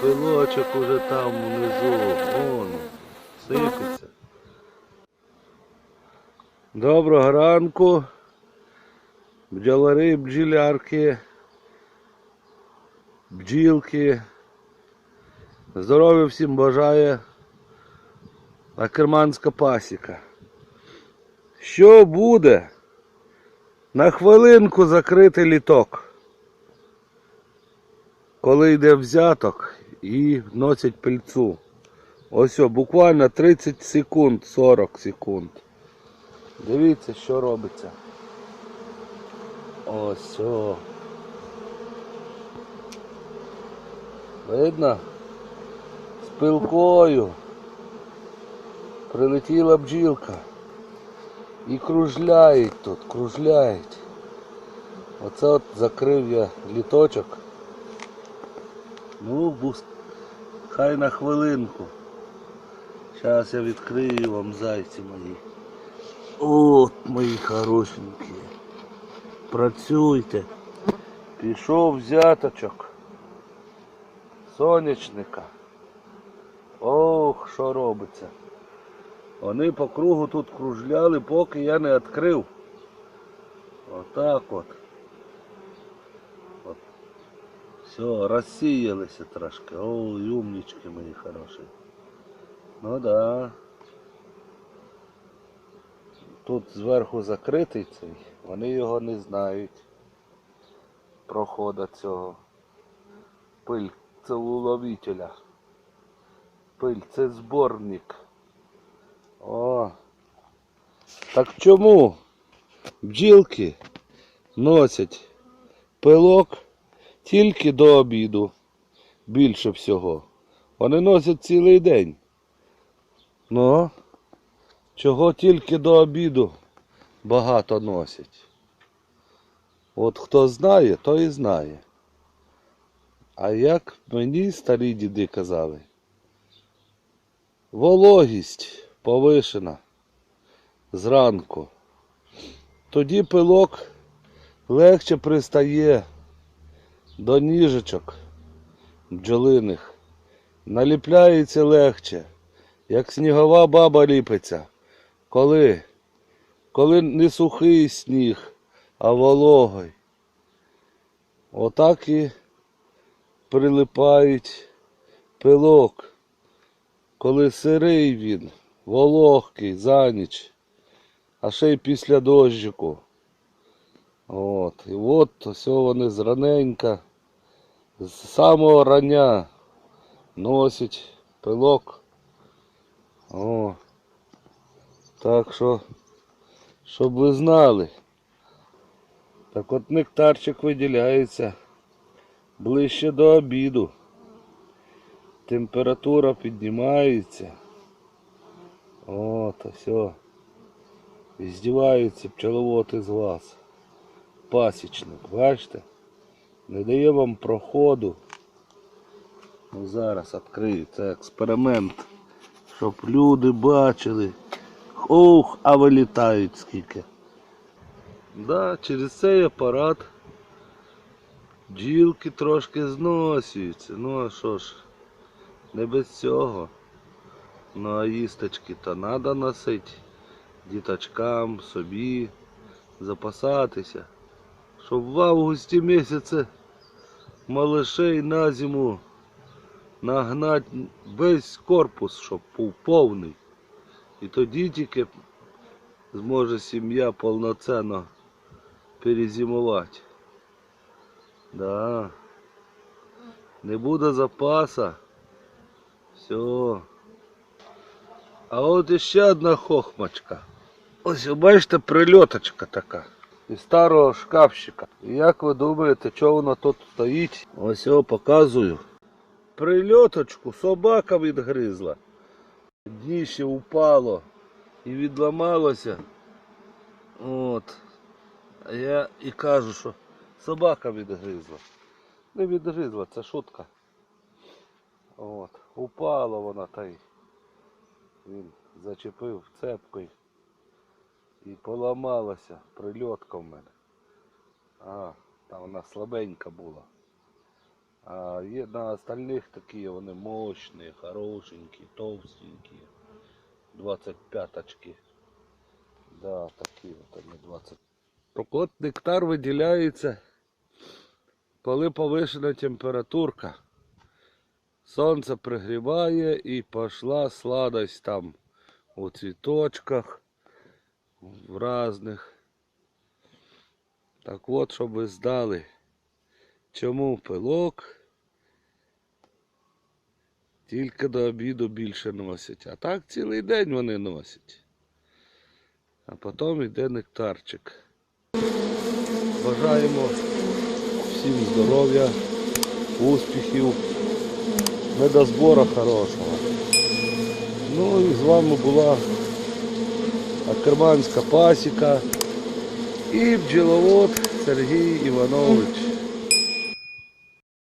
Пилочок уже там внизу. Вон, сипеться. Доброго ранку. Бджолари, бджілярки, бджілки. Здоров'я всім бажає Акерманська пасіка. Що буде? На хвилинку закрити літок. Коли йде взяток і вносять пильцу. Ось о, буквально 30 секунд, 40 секунд. Дивіться, що робиться. Ось о. Видно? З пилкою. Прилетіла бджілка. І кружляють тут, кружляють. Оце от закрив я літочок. Ну, бус... хай на хвилинку. Зараз я відкрию вам зайці мої. От мої хорошенькі. Працюйте. Пішов взяточок. Сонячника. Ох, що робиться. Вони по кругу тут кружляли, поки я не відкрив. Отак от. от. Все, розсіялися трошки. Ой, умнички мої хороші. Ну да. Тут зверху закритий цей, вони його не знають. Прохода цього. Пиль це уловителя. Пиль це зборник. О. Так чому бджілки носять пилок тільки до обіду? Більше всього. Вони носять цілий день. Ну, чого тільки до обіду багато носять. От хто знає, той і знає. А як мені старі діди казали, вологість повишена зранку. Тоді пилок легше пристає до ніжечок бджолиних, наліпляється легше, як снігова баба ліпиться. Коли? Коли не сухий сніг, а вологий. Отак і прилипають пилок. Коли сирий він, вологкий, за ніч, а ще й після дощику. От. І от ось вони зраненька, з самого рання носять пилок. О. Так що, щоб ви знали. Так от нектарчик виділяється ближче до обіду. Температура піднімається. От, все. І здіваються пчеловод із вас. Пасічник, бачите? Не дає вам проходу. Ну, зараз відкрию. Це експеримент. Щоб люди бачили. Ох, а вилітають скільки. Да, через цей апарат бджілки трошки зносюються. Ну а що ж, не без цього. Ну а їсточки то треба носити діточкам, собі, запасатися. Щоб в августі місяці малишей на зиму нагнати весь корпус, щоб був повний. І тоді тільки зможе сім'я повноцінно перезимувати. Да. Не буде запаса. Все. А от іще одна хохмачка. Ось бачите прильоточка така. Із старого шкафчика. Як ви думаєте, що вона тут стоїть? Ось його показую. Прильоточку собака відгризла. Дніще упало і відламалося. От. А я і кажу, що собака відгризла. Не відгризла, це шутка. От. Упала вона та й він зачепив цепкою. І поламалася прильотка в мене. А, там вона слабенька була. А є на остальних такі вони мощні, хорошенькі, товстенькі. 25-очки. Да, такі от вони 20. Так от нектар виділяється, коли повишена температурка. Сонце пригріває і пішла сладость там у цвіточках, в разних. Так от, щоб ви здали, чому пилок тільки до обіду більше носять. А так цілий день вони носять. А потім йде нектарчик. Бажаємо всім здоров'я, успіхів, медозбора хорошого. Ну і з вами була Акерманська пасіка і бджіловод Сергій Іванович.